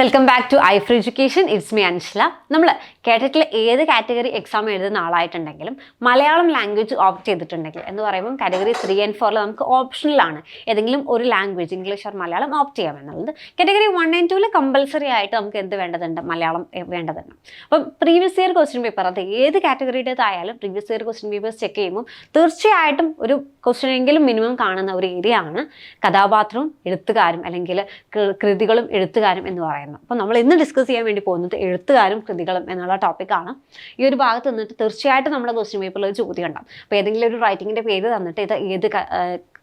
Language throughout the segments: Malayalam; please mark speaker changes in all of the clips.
Speaker 1: Welcome back to I free education it's me Anshla നമ്മൾ കേട്ടിട്ടുള്ള ഏത് കാറ്റഗറി എക്സാം എഴുതുന്ന ആളായിട്ടുണ്ടെങ്കിലും മലയാളം ലാംഗ്വേജ് ഓപ്റ്റ് ചെയ്തിട്ടുണ്ടെങ്കിൽ എന്ന് പറയുമ്പോൾ കാറ്റഗറി ത്രീ ആൻഡ് ഫോറിൽ നമുക്ക് ഓപ്ഷണലാണ് ഏതെങ്കിലും ഒരു language English or Malayalam opt ചെയ്യാം എന്നുള്ളത്. കാറ്റഗറി വൺ ആൻഡ് ടൂവിൽ കമ്പൽസറി ആയിട്ട് നമുക്ക് എന്ത് വേണ്ടതുണ്ട്? മലയാളം വേണ്ടതുണ്ട്. അപ്പം പ്രീവിയസ് ഇയർ ക്വസ്റ്റ്യൻ പേപ്പർ അത് ഏത് കാറ്റഗറിയുടേതായാലും previous year question papers check ചെയ്യുമ്പോൾ തീർച്ചയായിട്ടും ഒരു ക്വസ്റ്റ്യൻ എങ്കിലും മിനിമം കാണുന്ന ഒരു ഏരിയ ആണ്. കഥാപാത്രവും എഴുത്തുകാരും അല്ലെങ്കിൽ കൃതികളും എഴുത്തുകാരും എന്ന് പറയുന്നത്. അപ്പോൾ നമ്മൾ ഇന്ന് ഡിസ്കസ് ചെയ്യാൻ വേണ്ടി പോകുന്നത് എഴുത്തുകാരും കൃതികളും എന്നുള്ള ടോപ്പിക്കാണ് ഈ ഒരു ഭാഗത്ത് നിന്നിട്ട് തീർച്ചയായിട്ടും നമ്മുടെ ക്വസ്റ്റ്യൻ പേപ്പറിൽ ഒരു ചോദ്യം ഉണ്ടാവും. അപ്പോൾ ഏതെങ്കിലും ഒരു റൈറ്റിങ്ങിന്റെ പേര് തന്നിട്ട് ഇത് ഏത്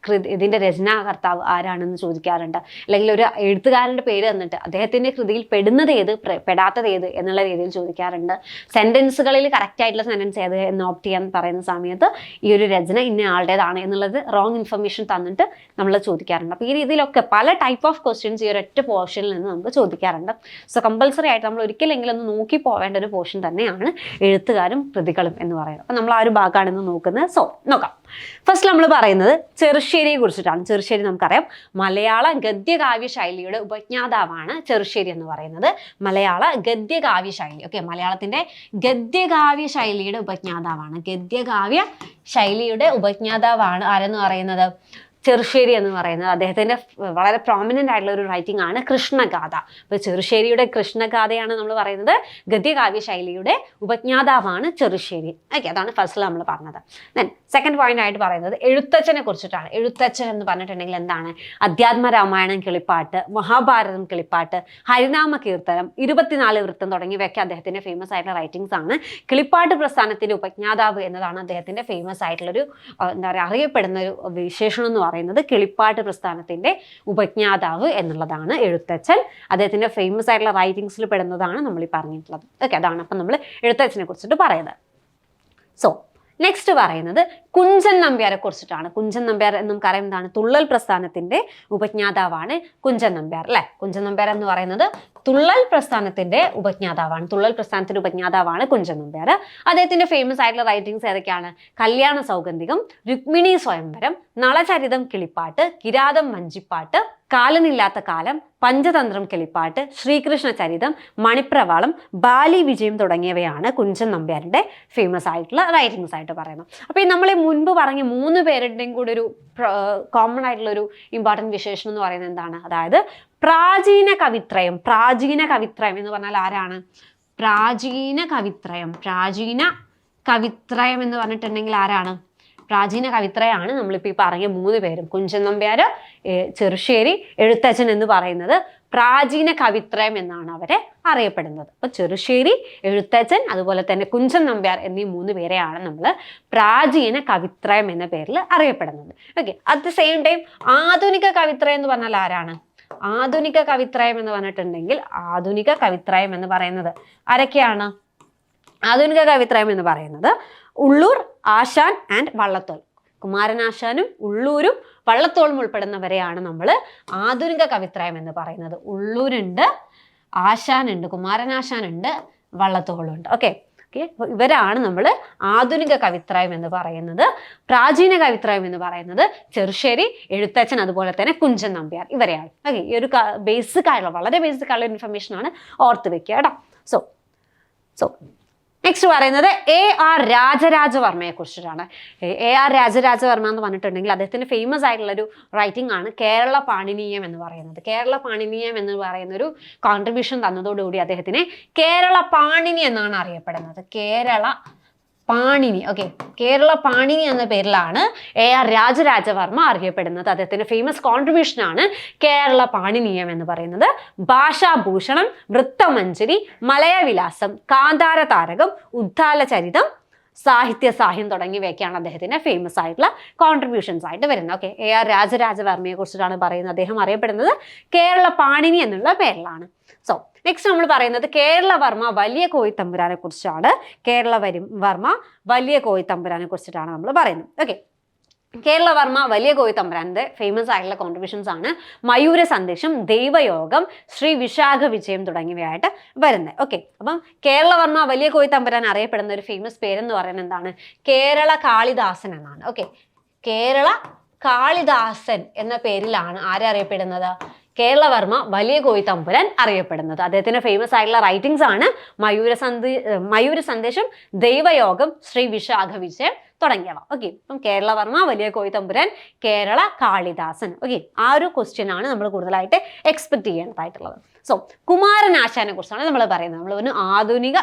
Speaker 1: കൃതി ഇതിന്റെ രചനാകർത്താവ് ആരാണെന്ന് ചോദിക്കാറുണ്ട്. അല്ലെങ്കിൽ ഒരു എഴുത്തുകാരന്റെ പേര് തന്നിട്ട് അദ്ദേഹത്തിന്റെ കൃതിയിൽ പെടുന്നത് ഏത് പെടാത്തത് ഏത് എന്നുള്ള രീതിയിൽ ചോദിക്കാറുണ്ട്. സെന്റൻസുകളിൽ കറക്റ്റ് ആയിട്ടുള്ള സെന്റൻസ് ഏത് എന്ന് ഓപ്റ്റ് ചെയ്യാൻ പറയുന്ന സമയത്ത് ഈ ഒരു രചന ഇന്ന ആളുടേതാണ് എന്നുള്ളത് റോങ് ഇൻഫർമേഷൻ തന്നിട്ട് നമ്മൾ ചോദിക്കാറുണ്ട്. അപ്പോൾ ഈ രീതിയിലൊക്കെ പല ടൈപ്പ് ഓഫ് ക്വസ്റ്റ്യൻസ് ഈ ഒരൊറ്റ പോർഷനിൽ നിന്ന് നമുക്ക് ചോദിക്കാറുണ്ട്. സോ കമ്പൽസറി ആയിട്ട് നമ്മൾ ഒരിക്കലെങ്കിലും ഒന്ന് നോക്കി പോവേണ്ട ഒരു പോർഷൻ തന്നെയാണ് എഴുത്തുകാരും കൃതികളും എന്ന് പറയുന്നത്. അപ്പോൾ നമ്മൾ ആ ഒരു ഭാഗമാണ് ഇന്ന് നോക്കുന്നത്. സോ നോക്കാം. ഫസ്റ്റ് നമ്മൾ പറയുന്നത് ചെറുശ്ശേരിയെ കുറിച്ചിട്ടാണ്. ചെറുശ്ശേരി നമുക്കറിയാം. മലയാള ഗദ്യകാവ്യ ശൈലിയുടെ ഉപജ്ഞാതാവാണ് ചെറുശ്ശേരി എന്ന് പറയുന്നത്. മലയാള ഗദ്യകാവ്യ ശൈലി. ഓക്കെ മലയാളത്തിന്റെ ഗദ്യകാവ്യ ശൈലിയുടെ ഉപജ്ഞാതാവാണ്. ഗദ്യകാവ്യ ശൈലിയുടെ ഉപജ്ഞാതാവാണ് ആരെന്ന് പറയുന്നത്? ചെറുശ്ശേരി എന്ന് പറയുന്നത് അദ്ദേഹത്തിന്റെ വളരെ പ്രോമിനന്റ് ആയിട്ടുള്ള ഒരു റൈറ്റിംഗ് ആണ് കൃഷ്ണഗാഥ. അപ്പോൾ ചെറുശ്ശേരിയുടെ കൃഷ്ണഗാഥയാണ് നമ്മൾ പറയുന്നത്. ഗദ്യകാവ്യ ശൈലിയുടെ ഉപജ്ഞാതാവാണ് ചെറുശ്ശേരി. ഓക്കെ അതാണ് ഫസ്റ്റിൽ നമ്മൾ പറഞ്ഞത്. ദെൻ സെക്കൻഡ് പോയിന്റ് ആയിട്ട് പറയുന്നത് എഴുത്തച്ഛനെ കുറിച്ചിട്ടാണ്. എഴുത്തച്ഛൻ എന്ന് പറഞ്ഞിട്ടുണ്ടെങ്കിൽ എന്താണ്? അധ്യാത്മ രാമായണം കിളിപ്പാട്ട് മഹാഭാരതം കിളിപ്പാട്ട് ഹരിനാമ കീർത്തനം ഇരുപത്തിനാല് വൃത്തം തുടങ്ങിയവയൊക്കെ അദ്ദേഹത്തിന്റെ ഫേമസ് ആയിട്ടുള്ള റൈറ്റിംഗ്സ് ആണ്. കിളിപ്പാട്ട് പ്രസ്ഥാനത്തിന്റെ ഉപജ്ഞാതാവ് എന്നതാണ് അദ്ദേഹത്തിന്റെ ഫേമസ് ആയിട്ടുള്ളൊരു എന്താ പറയുക അറിയപ്പെടുന്ന ഒരു വിശേഷണം എന്ന് പറയുന്നത് കിളിപ്പാട്ട് പ്രസ്ഥാനത്തിന്റെ ഉപജ്ഞാതാവ് എന്നുള്ളതാണ് എഴുത്തച്ഛൻ. അദ്ദേഹത്തിന്റെ ഫേമസ് ആയിട്ടുള്ള റൈറ്റിങ്സിൽ പെടുന്നതാണ് നമ്മൾ ഈ പറഞ്ഞിട്ടുള്ളത്. ഓക്കെ അതാണ് അപ്പം നമ്മൾ എഴുത്തച്ഛനെ കുറിച്ചിട്ട് പറയുന്നത്. സോ നെക്സ്റ്റ് പറയുന്നത് കുഞ്ചൻ നമ്പ്യാരെ കുറിച്ചിട്ടാണ്. കുഞ്ചൻ നമ്പ്യാർ എന്ന് നമുക്കറിയാം എന്താണ്? തുള്ളൽ പ്രസ്ഥാനത്തിന്റെ ഉപജ്ഞാതാവാണ് കുഞ്ചൻ നമ്പ്യാർ അല്ലെ? കുഞ്ചൻ നമ്പ്യാർ എന്ന് പറയുന്നത് തുള്ളൽ പ്രസ്ഥാനത്തിന്റെ ഉപജ്ഞാതാവാണ്. തുള്ളൽ പ്രസ്ഥാനത്തിന്റെ ഉപജ്ഞാതാവാണ് കുഞ്ചൻ നമ്പ്യാർ. അദ്ദേഹത്തിന്റെ ഫേമസ് ആയിട്ടുള്ള റൈറ്റിംഗ്സ് ഏതൊക്കെയാണ്? കല്യാണ സൗഗന്ധികം രുക്മിണി സ്വയംവരം നളചരിതം കിളിപ്പാട്ട് കിരാതം വഞ്ചിപ്പാട്ട് കാലനില്ലാത്ത കാലം പഞ്ചതന്ത്രം കിളിപ്പാട്ട് ശ്രീകൃഷ്ണ ചരിതം മണിപ്രവാളം ബാലി വിജയം തുടങ്ങിയവയാണ് കുഞ്ചൻ നമ്പ്യാരുടെ ഫേമസ് ആയിട്ടുള്ള റൈറ്റിംഗ്സ് ആയിട്ട് പറയുന്നത്. അപ്പോൾ ഈ നമ്മൾ മുൻപ് പറഞ്ഞ മൂന്ന് പേരുടെയും കൂടി ഒരു കോമൺ ആയിട്ടുള്ള ഒരു ഇമ്പോർട്ടന്റ് വിശേഷണം എന്ന് പറയുന്നത് എന്താണ്? അതായത് പ്രാചീന കവിത്രയം പ്രാചീന കവിത്രയം എന്ന് പറഞ്ഞാൽ ആരാണ്? പ്രാചീന കവിത്രയം പ്രാചീന കവിത്രയം എന്ന് പറഞ്ഞിട്ടുണ്ടെങ്കിൽ ആരാണ്? പ്രാചീന കവിത്രയാണ് നമ്മളിപ്പോൾ ഈ പറഞ്ഞ മൂന്ന് പേരും. കുഞ്ചൻ നമ്പ്യാർ ചെറുശ്ശേരി എഴുത്തച്ഛൻ എന്ന് പറയുന്നത് പ്രാചീന കവിത്രയം എന്നാണ് അവരെ അറിയപ്പെടുന്നത്. അപ്പോൾ ചെറുശ്ശേരി എഴുത്തച്ഛൻ അതുപോലെ തന്നെ കുഞ്ചൻ നമ്പ്യാർ എന്നീ മൂന്ന് പേരെയാണ് നമ്മൾ പ്രാചീന കവിത്രയം എന്ന പേരിൽ അറിയപ്പെടുന്നത്. Okay at the same time ആധുനിക കവിത്രയം എന്ന് പറഞ്ഞാൽ ആരാണ്? ആധുനിക കവിത്രയം എന്ന് പറഞ്ഞിട്ടുണ്ടെങ്കിൽ ആധുനിക കവിത്രയം എന്ന് പറയുന്നത് ആരൊക്കെയാണ്? ആധുനിക കവിത്രയം എന്ന് പറയുന്നത് ഉള്ളൂർ ആശാൻ ആൻഡ് വള്ളത്തോൾ. കുമാരനാശാനും ഉള്ളൂരും വള്ളത്തോളും ഉൾപ്പെടുന്നവരെയാണ് നമ്മൾ ആധുനിക കവിത്രയം എന്ന് പറയുന്നത്. ഉള്ളൂരുണ്ട് ആശാനുണ്ട് കുമാരനാശാനുണ്ട് വള്ളത്തോളുണ്ട്. ഓക്കെ ഓക്കെ ഇവരാണ് നമ്മൾ ആധുനിക കവിത്രയം എന്ന് പറയുന്നത്. പ്രാചീന കവിത്രയം എന്ന് പറയുന്നത് ചെറുശ്ശേരി എഴുത്തച്ഛൻ അതുപോലെ തന്നെ കുഞ്ചൻ നമ്പ്യാർ ഇവരെയാണ്. ഓക്കെ ഈ ഒരു ബേസിക് ആയിട്ടുള്ള വളരെ ബേസിക് ആയിട്ടുള്ള ഇൻഫർമേഷൻ ആണ് ഓർത്ത് വെക്കുക കേട്ടോ. സോ സോ നെക്സ്റ്റ് പറയുന്നത് എ ആർ രാജരാജവർമ്മയെ കുറിച്ചിട്ടാണ് എ ആർ രാജരാജവർമ്മ എന്ന് പറഞ്ഞിട്ടുണ്ടെങ്കിൽ അദ്ദേഹത്തിന്റെ ഫേമസ് ആയിട്ടുള്ള ഒരു റൈറ്റിംഗ് ആണ് കേരള പാണിനീയം എന്ന് പറയുന്നത്. കേരള പാണിനീയം എന്ന് പറയുന്ന ഒരു കോൺട്രിബ്യൂഷൻ തന്നതോടുകൂടി അദ്ദേഹത്തിനെ കേരള പാണിനി എന്നാണ് അറിയപ്പെടുന്നത്. കേരള പാണിനി. ഓക്കെ കേരള പാണിനി എന്ന പേരിലാണ് എ ആർ രാജരാജവർമ്മ അറിയപ്പെടുന്നത്. അദ്ദേഹത്തിന്റെ ഫേമസ് കോൺട്രിബ്യൂഷൻ ആണ് കേരള പാണിനീയം എന്ന് പറയുന്നത്. ഭാഷാഭൂഷണം വൃത്തമഞ്ജരി മലയവിലാസം കാന്താര താരകം ഉദ്ധാല ചരിതം സാഹിത്യ സാഹിത്യം തുടങ്ങിയവയൊക്കെയാണ് അദ്ദേഹത്തിന്റെ ഫേമസ് ആയിട്ടുള്ള കോൺട്രിബ്യൂഷൻസ് ആയിട്ട് വരുന്നത്. ഓക്കെ എ ആർ രാജരാജവർമ്മയെ കുറിച്ചിട്ടാണ് പറയുന്നത്. അദ്ദേഹം അറിയപ്പെടുന്നത് കേരള പാണിനി എന്നുള്ള പേരിലാണ്. സോ നെക്സ്റ്റ് നമ്മൾ പറയുന്നത് കേരളവർമ്മ വലിയ കോയിത്തമ്പുരാനെ കുറിച്ചാണ്. കേരള വർമ്മ വലിയ കോയിത്തമ്പുരാനെ കുറിച്ചിട്ടാണ് നമ്മൾ പറയുന്നത്. ഓക്കെ കേരളവർമ്മ വലിയ കോയിത്തമ്പുരാന്റെ ഫേമസ് ആയിട്ടുള്ള കോൺട്രിബ്യൂഷൻസ് ആണ്. മയൂര സന്ദേശം ദൈവയോഗം ശ്രീ വിശാഖ വിജയം തുടങ്ങിയവയായിട്ട് വരുന്നത്. ഓക്കെ അപ്പം കേരളവർമ്മ വലിയ കോയിത്തമ്പുരാൻ അറിയപ്പെടുന്ന ഒരു ഫേമസ് പേരെന്ന് പറയുന്നത് എന്താണ്? കേരള കാളിദാസൻ എന്നാണ്. ഓക്കെ കേരള കാളിദാസൻ എന്ന പേരിലാണ് ആരെ അറിയപ്പെടുന്നത്? കേരളവർമ്മ വലിയ കോയി തമ്പുരാൻ അറിയപ്പെടുന്നത്. അദ്ദേഹത്തിന്റെ ഫേമസ് ആയിട്ടുള്ള റൈറ്റിംഗ്സ് ആണ് മയൂര സന്ദേ മയൂര സന്ദേശം ദൈവയോഗം ശ്രീ വിശാഖ വിജയം തുടങ്ങിയവ. ഓക്കെ അപ്പം കേരളവർമ്മ വലിയ കോയിത്തമ്പുരാൻ കേരള കാളിദാസൻ. ഓക്കെ ആ ഒരു ക്വസ്റ്റ്യൻ ആണ് നമ്മൾ കൂടുതലായിട്ട് എക്സ്പെക്ട് ചെയ്യേണ്ടതായിട്ടുള്ളത്. സോ കുമാരനാശാനെ കുറിച്ചാണ് നമ്മൾ പറയുന്നത്. നമ്മൾ ഒരു ആധുനിക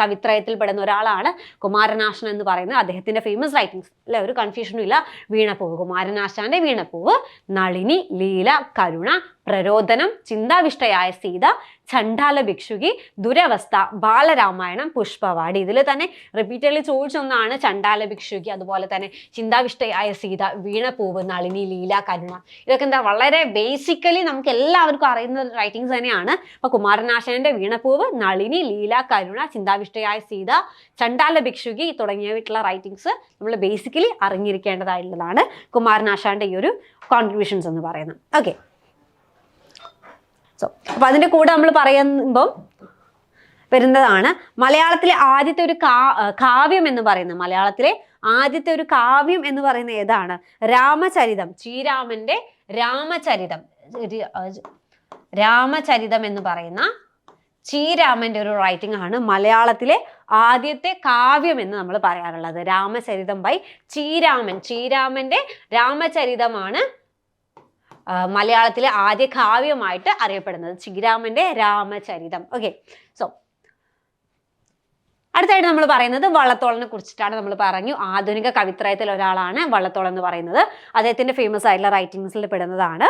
Speaker 1: കവിത്രയത്തിൽ പെടുന്ന ഒരാളാണ്. കുമാരനാശൻ എന്ന് പറയുന്നത് അദ്ദേഹത്തിന്റെ ഫേമസ് റൈറ്റിംഗ്സ് അല്ലെ? ഒരു കൺഫ്യൂഷനും ഇല്ല. വീണപ്പൂവ്. കുമാരനാശാന്റെ വീണപ്പൂവ്. നളിനി ലീല കരുണ പ്രരോദനം ചിന്താവിഷ്ടയായ സീത ചണ്ഡാല ഭിക്ഷുകി ദുരവസ്ഥ ബാലരാമായണം പുഷ്പവാടി. ഇതിൽ തന്നെ റിപ്പീറ്റഡ്ലി ചോദിച്ചൊന്നാണ് ചണ്ടാല ഭിക്ഷുകി അതുപോലെ തന്നെ ചിന്താവിഷ്ടയായ സീത വീണപ്പൂവ് നളിനി ലീല കരുണ. ഇതൊക്കെ എന്താ? വളരെ ബേസിക്കലി നമുക്ക് എല്ലാവർക്കും അറിയുന്ന റൈറ്റിംഗ്സ് തന്നെയാണ്. അപ്പൊ കുമാരനാശാന്റെ വീണപ്പൂവ് നളിനി ലീല കരുണ ചിന്താവിഷ്ടയായ സീത ചണ്ടാല ഭിക്ഷുകി തുടങ്ങിയവട്ടുള്ള റൈറ്റിങ്സ് നമ്മൾ ബേസിക്കലി അറിഞ്ഞിരിക്കേണ്ടതായിട്ടുള്ളതാണ് കുമാരനാശാന്റെ ഈ ഒരു കോൺട്രിബ്യൂഷൻസ് എന്ന് പറയുന്നത്. ഓക്കെ സോ അപ്പൊ അതിന്റെ കൂടെ നമ്മൾ പറയുമ്പം വരുന്നതാണ് മലയാളത്തിലെ ആദ്യത്തെ ഒരു കാവ്യം എന്ന് പറയുന്നത്. മലയാളത്തിലെ ആദ്യത്തെ ഒരു കാവ്യം എന്ന് പറയുന്നത് ഏതാണ്? രാമചരിതം. ശ്രീരാമന്റെ രാമചരിതം. രാമചരിതം എന്ന് പറയുന്ന ചീരാമന്റെ ഒരു റൈറ്റിംഗ് ആണ് മലയാളത്തിലെ ആദ്യത്തെ കാവ്യം എന്ന് നമ്മൾ പറയാറുള്ളത്. രാമചരിതം ബൈ ചീരാമൻ ചീരാമന്റെ രാമചരിതമാണ് മലയാളത്തിലെ ആദ്യ കാവ്യമായിട്ട് അറിയപ്പെടുന്നത്. ചീരാമന്റെ രാമചരിതം. ഓക്കെ സോ അടുത്തായിട്ട് നമ്മൾ പറയുന്നത് വള്ളത്തോളിനെ കുറിച്ചിട്ടാണ് നമ്മൾ പറഞ്ഞു. ആധുനിക കവിത്രയത്തിൽ ഒരാളാണ് വള്ളത്തോൾ എന്ന് പറയുന്നത്. അദ്ദേഹത്തിന്റെ ഫേമസ് ആയിട്ടുള്ള റൈറ്റിംഗ്സിൽ പെടുന്നതാണ്.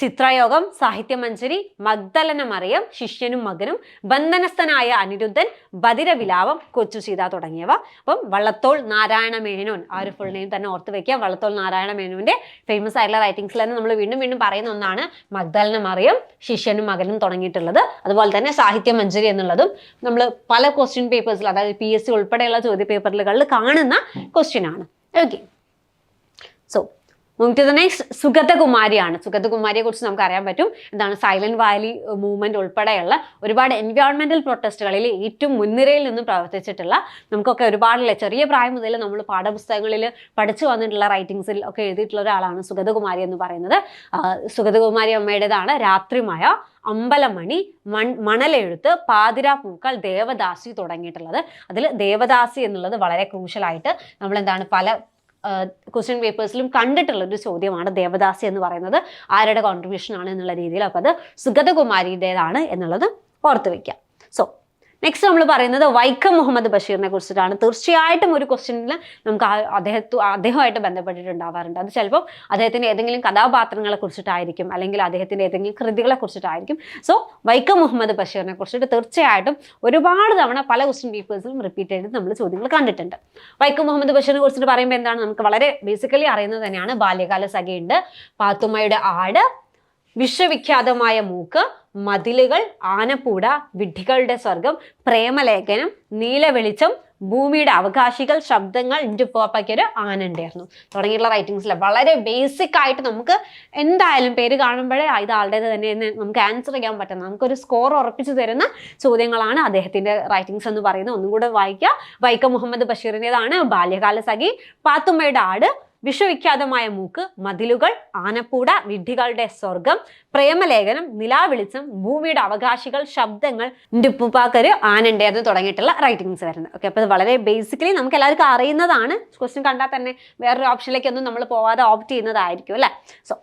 Speaker 1: ചിത്രയോഗം സാഹിത്യമഞ്ജരി മഗ്ദലന മറിയം ശിഷ്യനും മകനും ബന്ധനസ്ഥനായ അനിരുദ്ധൻ ബദിരവിലാപം കൊച്ചു സീത തുടങ്ങിയവ. അപ്പം വള്ളത്തോൾ നാരായണ മേനോൻ ആ ഒരു ഫുൾ നെയിം തന്നെ ഓർത്ത് വെക്കുക. വള്ളത്തോൾ നാരായണ മേനോന്റെ ഫേമസ് ആയിട്ടുള്ള റൈറ്റിംഗ്സിൽ തന്നെ നമ്മൾ വീണ്ടും വീണ്ടും പറയുന്ന ഒന്നാണ് മഗ്ദലന മറിയം ശിഷ്യനും മകനും തുടങ്ങിയിട്ടുള്ളത്. അതുപോലെ തന്നെ സാഹിത്യമഞ്ജരി എന്നുള്ളതും നമ്മൾ പല ക്വസ്റ്റ്യൻ പേപ്പേഴ്സിൽ അതായത് പി എസ് സി ഉൾപ്പെടെയുള്ള ചോദ്യ പേപ്പറുകളിൽ കാണുന്ന ക്വസ്റ്റ്യൻ ആണ്. ഓക്കെ സോ ദ നെക്സ്റ്റ് സുഗതകുമാരിയാണ്. സുഗതകുമാരിയെ കുറിച്ച് നമുക്ക് അറിയാൻ പറ്റും. എന്താണ് സൈലന്റ് വാലി മൂവ്മെന്റ് ഉൾപ്പെടെയുള്ള ഒരുപാട് എൻവയോൺമെന്റൽ പ്രൊട്ടസ്റ്റുകളിൽ ഏറ്റവും മുൻനിരയിൽ നിന്നും പ്രവർത്തിച്ചിട്ടുള്ള നമുക്കൊക്കെ ഒരുപാടുള്ള ചെറിയ പ്രായം മുതൽ നമ്മൾ പാഠപുസ്തകങ്ങളിൽ പഠിച്ചു വന്നിട്ടുള്ള റൈറ്റിംഗ്സിൽ ഒക്കെ എഴുതിയിട്ടുള്ള ഒരാളാണ് സുഗതകുമാരി എന്ന് പറയുന്നത്. സുഗതകുമാരി അമ്മയുടേതാണ് രാത്രിമായ അമ്പലമണി മൺ മണലെഴുത്ത് പാതിരാ പൂക്കൾ ദേവദാസി തുടങ്ങിയിട്ടുള്ളത്. അതിൽ ദേവദാസി എന്നുള്ളത് വളരെ ക്രൂഷ്യലായിട്ട് നമ്മൾ എന്താണ് പല ക്വസ്റ്റ്യൻ പേപ്പേഴ്സിലും കണ്ടിട്ടുള്ള ഒരു ചോദ്യമാണ് ദേവദാസി എന്ന് പറയുന്നത്. ആരുടെ കോൺട്രിബ്യൂഷൻ ആണ് എന്നുള്ള രീതിയിൽ. അപ്പോൾ അത് സുഗതകുമാരിയുടേതാണ് എന്നുള്ളത് ഓർത്ത് വയ്ക്കുക സോ നെക്സ്റ്റ് നമ്മൾ പറയുന്നത് വൈക്കം മുഹമ്മദ് ബഷീറിനെ കുറിച്ചിട്ടാണ്. തീർച്ചയായിട്ടും ഒരു ക്വസ്റ്റ്യനിൽ നമുക്ക് അദ്ദേഹത്തു അദ്ദേഹമായിട്ട് ബന്ധപ്പെട്ടിട്ടുണ്ടാവാറുണ്ട്. അത് ചിലപ്പോൾ അദ്ദേഹത്തിന്റെ ഏതെങ്കിലും കഥാപാത്രങ്ങളെ കുറിച്ചിട്ടായിരിക്കും അല്ലെങ്കിൽ അദ്ദേഹത്തിന്റെ ഏതെങ്കിലും കൃതികളെ കുറിച്ചിട്ടായിരിക്കും. സോ വൈക്കം മുഹമ്മദ് ബഷീറിനെ കുറിച്ചിട്ട് തീർച്ചയായിട്ടും ഒരുപാട് തവണ പല ക്വസ്റ്റ്യൻ പേപ്പേഴ്സിലും റിപ്പീറ്റ് ചെയ്ത് നമ്മൾ ചോദ്യങ്ങൾ കണ്ടിട്ടുണ്ട്. വൈക്കം മുഹമ്മദ് ബഷീറിനെ കുറിച്ചിട്ട് പറയുമ്പോൾ എന്താണ്? നമുക്ക് വളരെ ബേസിക്കലി അറിയുന്നത് തന്നെയാണ്. ബാല്യകാല സഖയുണ്ട്. പാത്തുമ്മയുടെ ആട് വിശ്വവിഖ്യാതമായ മൂക്ക് മതിലുകൾ ആനപ്പൂട വിഡ്ഢികളുടെ സ്വർഗം പ്രേമലേഖനം നീലവെളിച്ചം ഭൂമിയുടെ അവകാശികൾ ശബ്ദങ്ങൾ ഉപ്പാപ്പാക്കിയ ഒരു ആനണ്ടായിരുന്നു തുടങ്ങിയിട്ടുള്ള റൈറ്റിംഗ്സിൽ വളരെ ബേസിക് ആയിട്ട് നമുക്ക് എന്തായാലും പേര് കാണുമ്പോഴേ ഇത് ആളുടേത് തന്നെ നമുക്ക് ആൻസർ ചെയ്യാൻ പറ്റുന്ന നമുക്കൊരു സ്കോർ ഉറപ്പിച്ചു തരുന്ന ചോദ്യങ്ങളാണ് അദ്ദേഹത്തിന്റെ റൈറ്റിങ്സ് എന്ന് പറയുന്നത്. ഒന്നും കൂടെ വായിക്കുക. വൈക്കം മുഹമ്മദ് ബഷീറിന്റെതാണ് ബാല്യകാല സഖി പാത്തുമ്മയുടെ ആട്. വിശ്വവിഖ്യാതമായ മൂക്ക് മതിലുകൾ ആനപ്പൂട വിഡ്ഢികളുടെ സ്വർഗം പ്രേമലേഖനം നിലാവിളിച്ചം ഭൂമിയുടെ അവകാശികൾ ശബ്ദങ്ങൾ ഉപ്പാക്കര് ആനണ്ടേ എന്ന് തുടങ്ങിയിട്ടുള്ള റൈറ്റിംഗ്സ് വരുന്നത്. ഓക്കെ അപ്പോൾ അത് വളരെ ബേസിക്കലി നമുക്ക് എല്ലാവർക്കും അറിയുന്നതാണ്. ക്വസ്റ്റ്യൻ കണ്ടാൽ തന്നെ വേറൊരു ഓപ്ഷനിലേക്കൊന്നും നമ്മൾ പോവാതെ ഓപ്റ്റ് ചെയ്യുന്നതായിരിക്കും അല്ലേ? സോ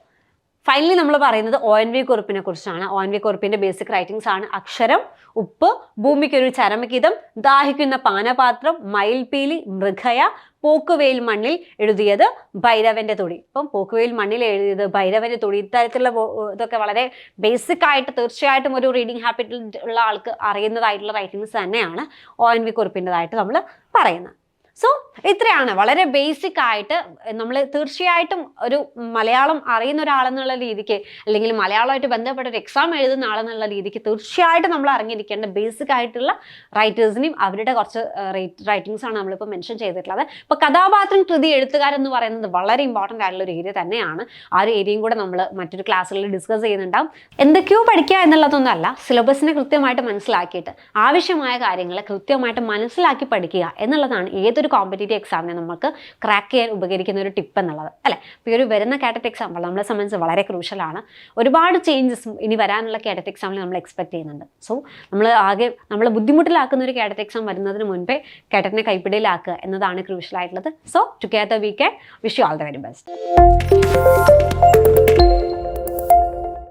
Speaker 1: ഫൈനലി നമ്മൾ പറയുന്നത് ഒ എൻ വി കുറിപ്പിനെ കുറിച്ചാണ്. ഒ എൻ വി കുറിപ്പിന്റെ ബേസിക് റൈറ്റിംഗ്സ് ആണ്. അക്ഷരം ഉപ്പ് ഭൂമിക്കൊരു ചരമഗീതം ദാഹിക്കുന്ന പാനപാത്രം മയിൽപീലി മൃഗയ പോക്കുവെയിൽ മണ്ണിൽ എഴുതിയത് ഭൈരവന്റെ തൊടി. ഇപ്പം പോക്കുവെയിൽ മണ്ണിൽ എഴുതിയത് ഭൈരവന്റെ തൊടി. ഇത്തരത്തിലുള്ള ഇതൊക്കെ വളരെ ബേസിക് ആയിട്ട് തീർച്ചയായിട്ടും ഒരു റീഡിംഗ് ഹാബിറ്റിൽ ഉള്ള ആൾക്ക് അറിയുന്നതായിട്ടുള്ള റൈറ്റിംഗ്സ് തന്നെയാണ് ഒ എൻ വി കുറിപ്പിന്റെതായിട്ട് നമ്മൾ പറയുന്നത്. സോ ഇത്രയാണ്. വളരെ ബേസിക് ആയിട്ട് നമ്മൾ തീർച്ചയായിട്ടും ഒരു മലയാളം അറിയുന്ന ഒരാളെന്നുള്ള രീതിക്ക് അല്ലെങ്കിൽ മലയാളമായിട്ട് ബന്ധപ്പെട്ട ഒരു എക്സാം എഴുതുന്ന ആളെന്നുള്ള രീതിക്ക് തീർച്ചയായിട്ടും നമ്മൾ അറിഞ്ഞിരിക്കേണ്ട ബേസിക് ആയിട്ടുള്ള റൈറ്റേഴ്സിനെയും അവരുടെ കുറച്ച് റൈറ്റിംഗ്സ് ആണ് നമ്മളിപ്പോൾ മെൻഷൻ ചെയ്തിട്ടുള്ളത്. ഇപ്പോൾ കഥാപാത്രം കൃതി എഴുത്തുകാരെന്ന് പറയുന്നത് വളരെ ഇമ്പോർട്ടന്റ് ആയിട്ടുള്ള ഒരു ഏരിയ തന്നെയാണ്. ആ ഒരു ഏരിയയും കൂടെ നമ്മൾ മറ്റൊരു ക്ലാസ്സുകളിൽ ഡിസ്കസ് ചെയ്യുന്നുണ്ടാവും. എന്തൊക്കെയോ പഠിക്കുക എന്നുള്ളതൊന്നുമല്ല സിലബസിനെ കൃത്യമായിട്ട് മനസ്സിലാക്കിയിട്ട് ആവശ്യമായ കാര്യങ്ങൾ കൃത്യമായിട്ട് മനസ്സിലാക്കി പഠിക്കുക എന്നുള്ളതാണ് ഏതൊരു ഏതൊരു കോമ്പറ്റേറ്റീവ് എക്സാമിനെ നമുക്ക് ക്രാക്ക് ചെയ്യാൻ ഉപകരിക്കുന്ന ഒരു ടിപ്പ് എന്നുള്ളത് അല്ലേ? അപ്പോൾ ഈ ഒരു വരുന്ന കാറ്ററ്റ് എക്സാം നമ്മളെ സംബന്ധിച്ച് വളരെ ക്രൂഷ്യലാണ് ഒരുപാട് ചേഞ്ചസ് ഇനി വരാനുള്ള കാറ്ററ്റ് എക്സാമിൽ നമ്മൾ എക്സ്പെക്ട് ചെയ്യുന്നുണ്ട്. സോ നമ്മൾ ആകെ നമ്മൾ ബുദ്ധിമുട്ടിലാക്കുന്ന ഒരു കാറ്ററ്റ് എക്സാം വരുന്നതിന് മുൻപേ കാറ്ററ്റിനെ കൈപ്പിടിയിലാക്കുക എന്നതാണ് ക്രൂഷ്യൽ ആയിട്ടുള്ളത്. So together we can wish you all the very best